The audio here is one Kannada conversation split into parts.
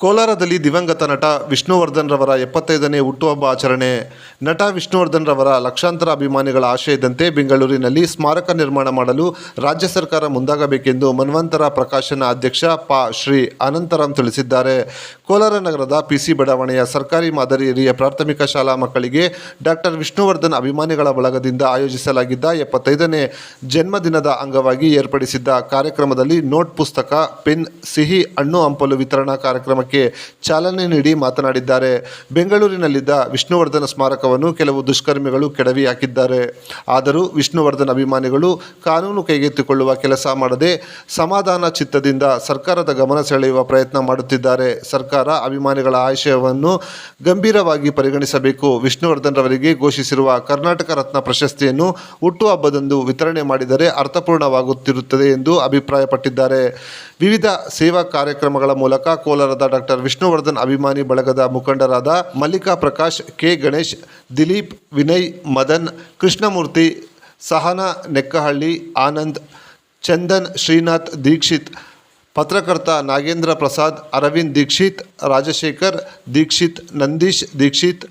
ಕೋಲಾರದಲ್ಲಿ ದಿವಂಗತ ನಟ ವಿಷ್ಣುವರ್ಧನ್ ರವರ ಎಪ್ಪತ್ತೈದನೇ ಹುಟ್ಟುಹಬ್ಬ ಆಚರಣೆ. ನಟ ವಿಷ್ಣುವರ್ಧನ್ ರವರ ಲಕ್ಷಾಂತರ ಅಭಿಮಾನಿಗಳ ಆಶಯದಂತೆ ಬೆಂಗಳೂರಿನಲ್ಲಿ ಸ್ಮಾರಕ ನಿರ್ಮಾಣ ಮಾಡಲು ರಾಜ್ಯ ಸರ್ಕಾರ ಮುಂದಾಗಬೇಕೆಂದು ಮನ್ವಂತರ ಪ್ರಕಾಶನ ಅಧ್ಯಕ್ಷ ಪಾ ಶ್ರೀ ಅನಂತರಾಮ್ ತಿಳಿಸಿದ್ದಾರೆ. ಕೋಲಾರ ನಗರದ ಪಿಸಿ ಬಡಾವಣೆಯ ಸರ್ಕಾರಿ ಮಾದರಿ ಹಿರಿಯ ಪ್ರಾಥಮಿಕ ಶಾಲಾ ಮಕ್ಕಳಿಗೆ ಡಾಕ್ಟರ್ ವಿಷ್ಣುವರ್ಧನ್ ಅಭಿಮಾನಿಗಳ ಬಳಗದಿಂದ ಆಯೋಜಿಸಲಾಗಿದ್ದ ಎಪ್ಪತ್ತೈದನೇ ಜನ್ಮದಿನದ ಅಂಗವಾಗಿ ಏರ್ಪಡಿಸಿದ್ದ ಕಾರ್ಯಕ್ರಮದಲ್ಲಿ ನೋಟ್ ಪುಸ್ತಕ, ಪೆನ್, ಸಿಹಿ, ಹಣ್ಣು ಹಂಪಲು ವಿತರಣಾ ಕಾರ್ಯಕ್ರಮಕ್ಕೆ ಚಾಲನೆ ನೀಡಿ ಮಾತನಾಡಿದ್ದಾರೆ. ಬೆಂಗಳೂರಿನಲ್ಲಿದ್ದ ವಿಷ್ಣುವರ್ಧನ್ ಸ್ಮಾರಕವನ್ನು ಕೆಲವು ದುಷ್ಕರ್ಮಿಗಳು ಕೆಡವಿ ಹಾಕಿದ್ದಾರೆ ಆದರೂ ವಿಷ್ಣುವರ್ಧನ್ ಅಭಿಮಾನಿಗಳು ಕಾನೂನು ಕೈಗೆತ್ತಿಕೊಳ್ಳುವ ಕೆಲಸ ಮಾಡದೆ ಸಮಾಧಾನ ಚಿತ್ತದಿಂದ ಸರ್ಕಾರದ ಗಮನ ಸೆಳೆಯುವ ಪ್ರಯತ್ನ ಮಾಡುತ್ತಿದ್ದಾರೆ. ಸರ್ಕಾರ ಅಭಿಮಾನಿಗಳ ಆಶಯವನ್ನು ಗಂಭೀರವಾಗಿ ಪರಿಗಣಿಸಬೇಕು. ವಿಷ್ಣುವರ್ಧನ್ ರವರಿಗೆ ಘೋಷಿಸಿರುವ ಕರ್ನಾಟಕ ರತ್ನ ಪ್ರಶಸ್ತಿಯನ್ನು ಹುಟ್ಟುಹಬ್ಬದಂದು ವಿತರಣೆ ಮಾಡಿದರೆ ಅರ್ಥಪೂರ್ಣವಾಗುತ್ತಿರುತ್ತದೆ ಎಂದು ಅಭಿಪ್ರಾಯಪಟ್ಟಿದ್ದಾರೆ. ವಿವಿಧ ಸೇವಾ ಕಾರ್ಯಕ್ರಮಗಳ ಮೂಲಕ ಕೋಲಾರದ ಡಾಕ್ಟರ್ ವಿಷ್ಣುವರ್ಧನ್ ಅಭಿಮಾನಿ ಬಳಗದ ಮುಖಂಡರಾದ ಮಲ್ಲಿಕಾ ಪ್ರಕಾಶ್ ಕೆ. ಗಣೇಶ್, ದಿಲೀಪ್, ವಿನಯ್, ಮದನ್, ಕೃಷ್ಣಮೂರ್ತಿ, ಸಹನಾ ನೆಕ್ಕಹಳ್ಳಿ, ಆನಂದ್, ಚಂದನ್, ಶ್ರೀನಾಥ್, ದೀಕ್ಷಿತ್ ಪತ್ರಕರ್ತ ನಾಗೇಂದ್ರ ಪ್ರಸಾದ್, ಅರವಿಂದ್ ದೀಕ್ಷಿತ್, ರಾಜಶೇಖರ್ ದೀಕ್ಷಿತ್, ನಂದೀಶ್ ದೀಕ್ಷಿತ್,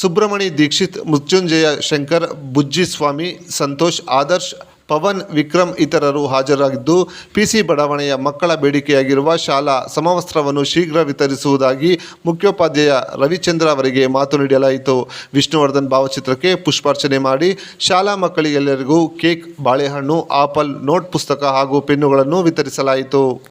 ಸುಬ್ರಮಣಿ ದೀಕ್ಷಿತ್, ಮೃತ್ಯುಂಜಯ ಶಂಕರ್ ಬುಜ್ಜಿ ಸ್ವಾಮಿ ಸಂತೋಷ್, ಆದರ್ಶ್, ಪವನ್, ವಿಕ್ರಮ್ ಇತರರು ಹಾಜರಾಗಿದ್ದು, ಪಿಸಿ ಬಡಾವಣೆಯ ಮಕ್ಕಳ ಬೇಡಿಕೆಯಾಗಿರುವ ಶಾಲಾ ಸಮವಸ್ತ್ರವನ್ನು ಶೀಘ್ರ ವಿತರಿಸುವುದಾಗಿ ಮುಖ್ಯೋಪಾಧ್ಯಾಯ ರವಿಚಂದ್ರ ಅವರಿಗೆ ಮಾತು ನೀಡಲಾಯಿತು. ವಿಷ್ಣುವರ್ಧನ್ ಭಾವಚಿತ್ರಕ್ಕೆ ಪುಷ್ಪಾರ್ಚನೆ ಮಾಡಿ, ಶಾಲಾ ಮಕ್ಕಳಿಗೆಲ್ಲರಿಗೂ ಕೇಕ್, ಬಾಳೆಹಣ್ಣು, ಆಪಲ್, ನೋಟ್ ಪುಸ್ತಕ ಹಾಗೂ ಪೆನ್ನುಗಳನ್ನು ವಿತರಿಸಲಾಯಿತು.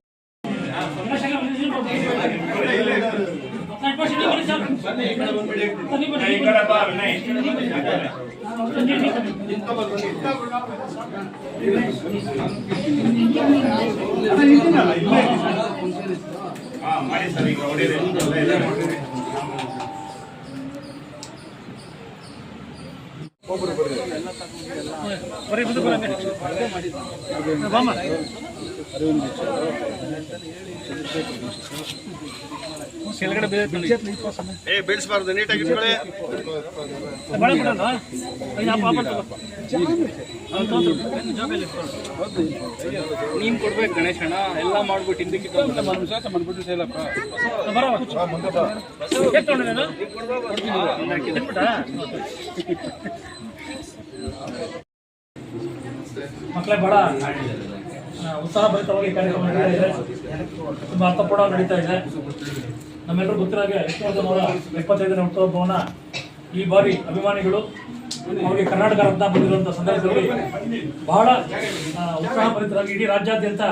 ಮಾಡಿ ಸರ್ ಈಗ ಹೊಡೀರಿ ಎಲ್ಲ ಇದೆ ಮಾಡಿರಿ ಏ ಬೀಳಿಸಬಾರ್ದು ನೀಟಾಗಿ ಇಟ್ಕೊಳ್ಳಿ. ನೀನ್ ಕೊಡ್ಬೇಕು ಗಣೇಶಣ್ಣ ಎಲ್ಲ ಮಾಡ್ಬಿಟ್ಟು ಹಿಂದಕ್ಕೆ ಮಕ್ಕಳೇ ಬಹಳ ಉತ್ಸಾಹಭರಿತವಾಗಿ ಕಾರ್ಯಕ್ರಮ ನಡೀತಾ ಇದೆ. ತುಂಬ ಅರ್ಥಪೂರ್ಣ ನಡೀತಾ ಇದೆ. ನಮ್ಮೆಲ್ಲರೂ ಗೊತ್ತಿರೋ ಹಾಗೆ ವಿಷ್ಣುವರ್ಧನ್ ಅವರ ಎಪ್ಪತ್ತೈದನೇ ಹುಟ್ಟುಹಬ್ಬವನ್ನ ಈ ಬಾರಿ ಅಭಿಮಾನಿಗಳು ಅವರಿಗೆ ಕರ್ನಾಟಕ ರತ್ನ ಬಂದಿರುವಂಥ ಸಂದರ್ಭದಲ್ಲಿ ಬಹಳ ಉತ್ಸಾಹಭರಿತರಾಗಿ ಇಡೀ ರಾಜ್ಯಾದ್ಯಂತ,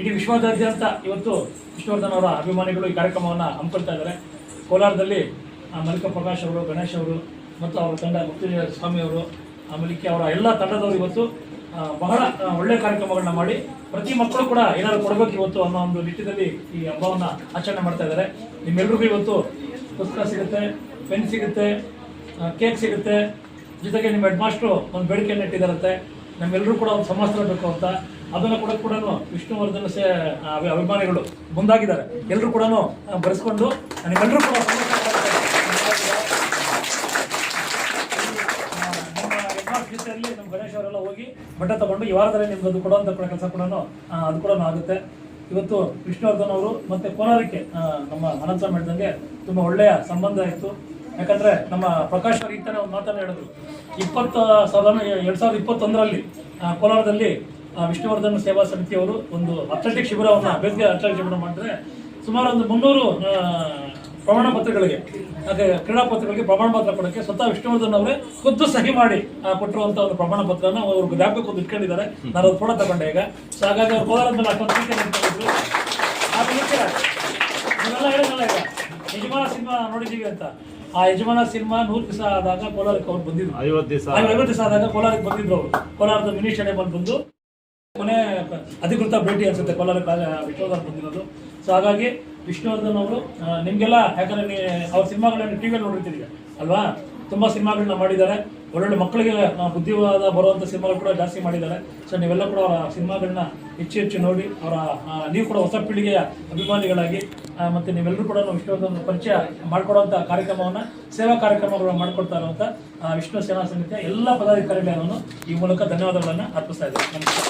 ಇಡೀ ವಿಶ್ವದಾದ್ಯಂತ ಇವತ್ತು ವಿಷ್ಣುವರ್ಧನ್ ಅವರ ಅಭಿಮಾನಿಗಳು ಈ ಕಾರ್ಯಕ್ರಮವನ್ನು ಹಮ್ಮಿಕೊಳ್ತಾ ಇದ್ದಾರೆ. ಕೋಲಾರದಲ್ಲಿ ಮಲ್ಲಿಕ ಪ್ರಕಾಶ್ ಅವರು, ಗಣೇಶ್ ಅವರು ಮತ್ತು ಅವರ ತಂಡ ಸ್ವಾಮಿ ಅವರು ಆಮೇಲೆ ಅವರ ಎಲ್ಲ ತಂಡದವರು ಇವತ್ತು ಬಹಳ ಒಳ್ಳೆ ಕಾರ್ಯಕ್ರಮಗಳನ್ನ ಮಾಡಿ ಪ್ರತಿ ಮಕ್ಕಳು ಕೂಡ ಏನಾದ್ರು ಕೊಡಬೇಕು ಇವತ್ತು ಅನ್ನೋ ಒಂದು ನಿಟ್ಟಿನಲ್ಲಿ ಈ ಹಬ್ಬವನ್ನ ಆಚರಣೆ ಮಾಡ್ತಾ ಇದ್ದಾರೆ. ನಿಮ್ಮೆಲ್ರಿಗೂ ಇವತ್ತು ಪುಸ್ತಕ ಸಿಗುತ್ತೆ, ಪೆನ್ ಸಿಗುತ್ತೆ ಕೇಕ್ ಸಿಗುತ್ತೆ. ಜೊತೆಗೆ ನಿಮ್ಮ ಹೆಡ್ ಮಾಸ್ಟ್ರು ಒಂದು ಬೇಡಿಕೆಯನ್ನು ಇಟ್ಟಿದ್ದಾರಂತೆ. ನಮ್ಮೆಲ್ಲರೂ ಕೂಡ ಒಂದು ಸಮವಸ್ತ್ರ ಬೇಕು ಅಂತ. ಅದನ್ನು ಕೂಡ ಕೂಡ ವಿಷ್ಣುವರ್ಧನ ಸೇ ಅಭಿಮಾನಿಗಳು ಮುಂದಾಗಿದ್ದಾರೆ. ಎಲ್ಲರೂ ಕೂಡ ಬರೆಸ್ಕೊಂಡು ನಿಮ್ಮೆಲ್ಲರೂ ಕೂಡ ಜೊತೆಯಲ್ಲಿ ನಮ್ಮ ಗಣೇಶ್ ಅವರೆಲ್ಲ ಹೋಗಿ ಬಟ್ಟ ತಗೊಂಡು ಈ ವಾರದಲ್ಲಿ ನಿಮ್ಗೆ ಅದು ಕೊಡುವಂಥ ಕೂಡ ಕೆಲಸ ಕೂಡ ಅದು ಕೂಡ ಆಗುತ್ತೆ. ಇವತ್ತು ವಿಷ್ಣುವರ್ಧನ್ ಅವರು ಮತ್ತೆ ಕೋಲಾರಕ್ಕೆ ನಮ್ಮ ಅನಂತ ಹೇಳಿದಂಗೆ ತುಂಬ ಒಳ್ಳೆಯ ಸಂಬಂಧ ಇತ್ತು. ಯಾಕಂದ್ರೆ ನಮ್ಮ ಪ್ರಕಾಶ್ ಅವರು ಈ ಥರ ಒಂದು ಮಾತನ್ನು ಹೇಳಿದ್ರು. ಇಪ್ಪತ್ತು, ಸಾವಿರದ ಎರಡು ಸಾವಿರದ ಇಪ್ಪತ್ತೊಂದರಲ್ಲಿ ಕೋಲಾರದಲ್ಲಿ ವಿಷ್ಣುವರ್ಧನ್ ಸೇವಾ ಸಮಿತಿಯವರು ಒಂದು ಅಥ್ಲೆಟಿಕ್ ಶಿಬಿರವನ್ನು, ಬೇಸಿಗೆ ಅಥ್ಲೆಟಿಕ್ ಶಿಬಿರ ಮಾಡಿದ್ರೆ ಸುಮಾರು ಒಂದು ಮುನ್ನೂರು ಪ್ರಮಾಣ ಪತ್ರಗಳಿಗೆ ಕ್ರೀಡಾ ಪತ್ರಗಳಿಗೆ ಪ್ರಮಾಣ ಪತ್ರ ಕೊಡೋಕ್ಕೆ ಸ್ವತಃ ವಿಷ್ಣುವರ್ಧನ್ ಅವರೇ ಖುದ್ದು ಸಹಿ ಮಾಡಿ ಆ, ಕೊಟ್ಟಿರುವಂತ ಒಂದು ಪ್ರಮಾಣ ಪತ್ರನ ಅವರು ಜ್ಞಾಪಕ ಒಂದು ಇಟ್ಕೊಂಡಿದ್ದಾರೆ. ನಾನು ಅದು ಫೋಟೋ ತಗೊಂಡೆ ಈಗ. ಸೊ ಹಾಗಾಗಿ ಅವ್ರು ಕೋಲಾರದ ಮೇಲೆ ಅಷ್ಟೊಂದು ಈಗ ಯಜಮಾನ ಸಿನಿಮಾ ನೋಡಿದೀವಿ ಅಂತ. ಆ ಯಜಮಾನ ಸಿನಿಮಾ ನೂರು ದಿವಸ ಆದಾಗ ಕೋಲಾರಕ್ಕೆ ಅವ್ರು ಬಂದಿದ್ರು. ಐವತ್ತು ದಿವಸ ಐವತ್ತು ದಿವಸ ಆದಾಗ ಕೋಲಾರಕ್ಕೆ ಬಂದಿದ್ರು ಅವರು. ಕೋಲಾರದ ಮಿನಿ ಸ್ಟೇಡಿಯಂ ಬಂದು ಕೊನೆ ಅಧಿಕೃತ ಭೇಟಿ ಅನ್ಸುತ್ತೆ ಕೋಲಾರ ವಿಷ್ಣುವರ್ಧನ್ ಬಂದಿರೋದು. ಸೊ ಹಾಗಾಗಿ ವಿಷ್ಣುವರ್ಧನ್ ಅವರು ನಿಮಗೆಲ್ಲ, ಯಾಕಂದರೆ ನೀ ಅವ್ರ ಸಿನಿಮಾಗಳನ್ನ ಟಿವಿಯಲ್ಲಿ ನೋಡಿರ್ತೀರಿ ಅಲ್ವಾ? ತುಂಬಾ ಸಿನಿಮಾಗಳನ್ನ ಮಾಡಿದ್ದಾರೆ. ಒಳ್ಳೊಳ್ಳೆ ಮಕ್ಕಳಿಗೆ ಬುದ್ಧಿವಾದ ಬರುವಂಥ ಸಿನಿಮಾಗಳು ಕೂಡ ಜಾಸ್ತಿ ಮಾಡಿದ್ದಾರೆ. ಸೊ ನೀವೆಲ್ಲ ಕೂಡ ಅವರ ಸಿನಿಮಾಗಳನ್ನ ಹೆಚ್ಚು ಹೆಚ್ಚು ನೋಡಿ, ಅವರ ನೀವು ಕೂಡ ಹೊಸ ಪೀಳಿಗೆಯ ಅಭಿಮಾನಿಗಳಾಗಿ ಮತ್ತು ನೀವೆಲ್ಲರೂ ಕೂಡ ವಿಷ್ಣುವರ್ಧನ್ ಪರಿಚಯ ಮಾಡಿಕೊಡುವಂಥ ಕಾರ್ಯಕ್ರಮವನ್ನು, ಸೇವಾ ಕಾರ್ಯಕ್ರಮಗಳನ್ನು ಮಾಡಿಕೊಡ್ತಾ ಇರುವಂಥ ವಿಷ್ಣು ಸೇನಾ ಸಮಿತಿಯ ಎಲ್ಲ ಪದಾಧಿಕಾರಿಗಳನ್ನು ಈ ಮೂಲಕ ಧನ್ಯವಾದಗಳನ್ನು ಅರ್ಪಿಸ್ತಾ ನಮಸ್ಕಾರ.